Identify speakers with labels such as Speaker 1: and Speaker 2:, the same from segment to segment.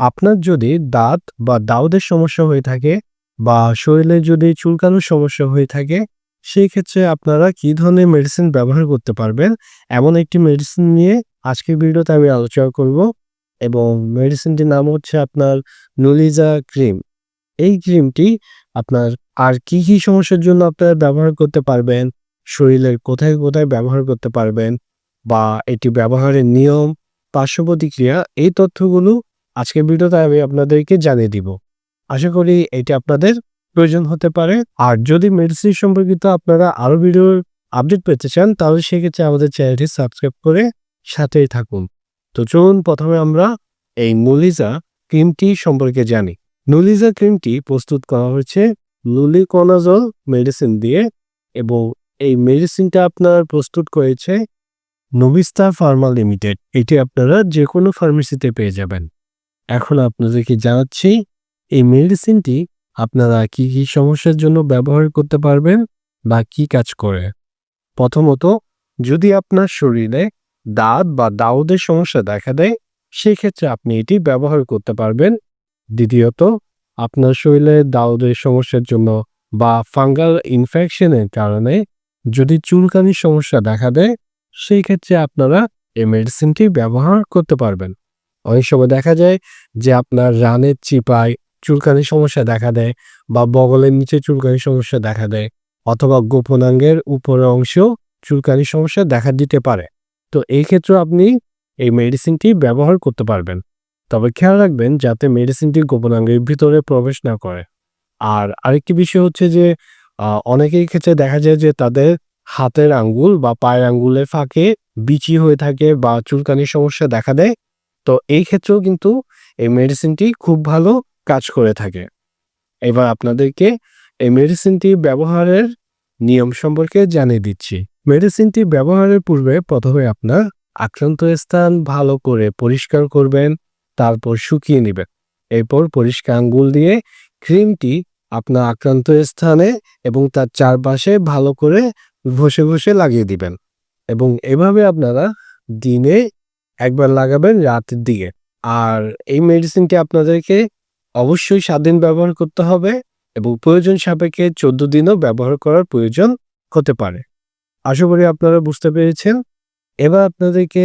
Speaker 1: আপনার যদি দাঁত বা দাউদের সমস্যা হয়ে থাকে বা শরীরে যদি চুলকানোর সমস্যা হয়ে থাকে, সেই ক্ষেত্রে আপনারা কি ধরনের মেডিসিন ব্যবহার করতে পারবেন? এমন একটি মেডিসিন নিয়ে আজকের ভিডিওতে আমি আলোচনা করব এবং মেডিসিনটির নাম হচ্ছে আপনার নুলিজা ক্রিম। এই ক্রিমটি আপনার আর কি কি সমস্যার জন্য আপনারা ব্যবহার করতে পারবেন? শরীরের কোথায় কোথায় ব্যবহার করতে পারবেন? বা এটি ব্যবহারের নিয়ম পার্শ্ব প্রতিক্রিয়া এই তথ্যগুলো আজকের ভিডিওতে আমি আপনাদেরকে জানিয়ে দিব। আশা করি এটি আপনাদের প্রয়োজন হতে পারে। আর যদি মেডিসিন সম্পর্কিত আপনারা আরও ভিডিওর আপডেট পেতে চান, তাহলে সেক্ষেত্রে আমাদের চ্যানেলটি সাবস্ক্রাইব করে সাথেই থাকুন। তো চলুন প্রথমে আমরা এই নুলিজা ক্রিমটি সম্পর্কে জানি। নুলিজা ক্রিমটি প্রস্তুত করা হয়েছে লুলিকোনাজল মেডিসিন দিয়ে এবং এই মেডিসিনটা আপনার প্রস্তুত করেছে নবিস্তা ফার্মা লিমিটেড। এটি আপনারা যে কোনো ফার্মেসিতে পেয়ে যাবেন। এখন আপনাদেরকে জানাচ্ছি, এই মেডিসিনটি আপনারা কি কি সমস্যার জন্য ব্যবহার করতে পারবেন বা কি কাজ করে? প্রথমত, যদি আপনার শরীরে দাঁত বা দাউদের সমস্যা দেখা দেয়, সেক্ষেত্রে আপনি এটি ব্যবহার করতে পারবেন। দ্বিতীয়ত, আপনার শরীরে দাউদের সমস্যার জন্য বা ফাঙ্গাল ইনফেকশনের কারণে যদি চুলকানির সমস্যা দেখা দেয় সেই ক্ষেত্রে আপনারা এই মেডিসিনটি ব্যবহার করতে পারবেন। অনেক সময় দেখা যায় যে আপনার রানের চিপায় চুলকানির সমস্যা দেখা দেয় বা বগলের নিচে চুলকানির সমস্যা দেখা দেয় অথবা গোপনাঙ্গের উপরের অংশ চুলকানির সমস্যা দেখা দিতে পারে। তো এই ক্ষেত্রে আপনি এই মেডিসিনটি ব্যবহার করতে পারবেন। তবে খেয়াল রাখবেন যাতে মেডিসিনটি গোপনাঙ্গের ভিতরে প্রবেশ না করে। আর আরেকটি বিষয় হচ্ছে যে অনেকের ক্ষেত্রে দেখা যায় যে তাদের হাতের আঙ্গুল বা পায়ের আঙ্গুলের ফাঁকে বিচি হয়ে থাকে বা চুলকানির সমস্যা দেখা দেয়। তো এই ক্ষেত্রেও কিন্তু এই মেডিসিনটি খুব ভালো কাজ করে থাকে। এবার আপনাদেরকে এই মেডিসিনটি ব্যবহারের নিয়ম সম্পর্কে জানিয়ে দিচ্ছি। মেডিসিনটি ব্যবহারের পূর্বে প্রথমে আপনার আক্রান্ত স্থান ভালো করে পরিষ্কার করবেন, তারপর শুকিয়ে নেবেন। এরপর পরিষ্কার আঙ্গুল দিয়ে ক্রিমটি আপনার আক্রান্ত স্থানে এবং তার চারপাশে ভালো করে ঘষে ঘষে লাগিয়ে দিবেন। এবং এভাবে আপনারা দিনে একবার লাগাবেন রাতের দিকে। আর এই মেডিসিনটি আপনাদেরকে অবশ্যই সাত দিন ব্যবহার করতে হবে এবং প্রয়োজন সাপেক্ষে চোদ্দ দিনও ব্যবহার করার প্রয়োজন হতে পারে। আশা করি আপনারা বুঝতে পেরেছেন। এবার আপনাদেরকে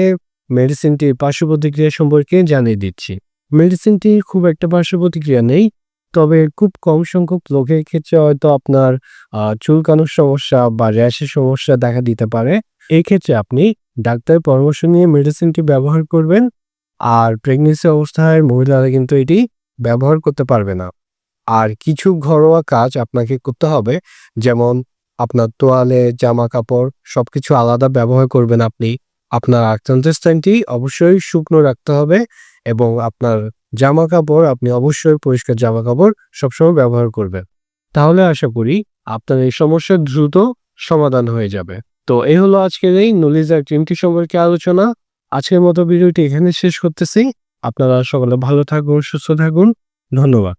Speaker 1: মেডিসিনটির পার্শ্ব প্রতিক্রিয়া সম্পর্কে জানিয়ে দিচ্ছি। মেডিসিনটি খুব একটা পার্শ্ব প্রতিক্রিয়া নেই, তবে খুব কম সংখ্যক লোকের ক্ষেত্রে হয়তো আপনার চুলকানোর সমস্যা বা র্যাশের সমস্যা দেখা দিতে পারে। এই ক্ষেত্রে আপনি ডাক্তারের পরামর্শ নিয়ে মেডিসিনটি ব্যবহার করবেন, আর প্রেগনেন্সি অবস্থায় মহিলারা কিন্তু এটি ব্যবহার করতে পারবে না। আর কিছু ঘরোয়া কাজ আপনাকে করতে হবে, যেমন আপনার তোয়ালে জামা কাপড় সব কিছু আলাদা ব্যবহার করবেন আপনি। আপনার আক্রান্ত স্থানটি অবশ্যই শুকনো রাখতে হবে এবং আপনার জামা কাপড় আপনি অবশ্যই পরিষ্কার জামা কাপড় সবসময় ব্যবহার করবেন। তাহলে আশা করি আপনার এই সমস্যার দ্রুত সমাধান হয়ে যাবে। তো এই হলো আজকের এই নলিজার ক্রিমটি সম্পর্কে আলোচনা। আজকের মতো ভিডিওটি এখানে শেষ করতেছি। আপনারা সকলে ভালো থাকুন, সুস্থ থাকুন। ধন্যবাদ।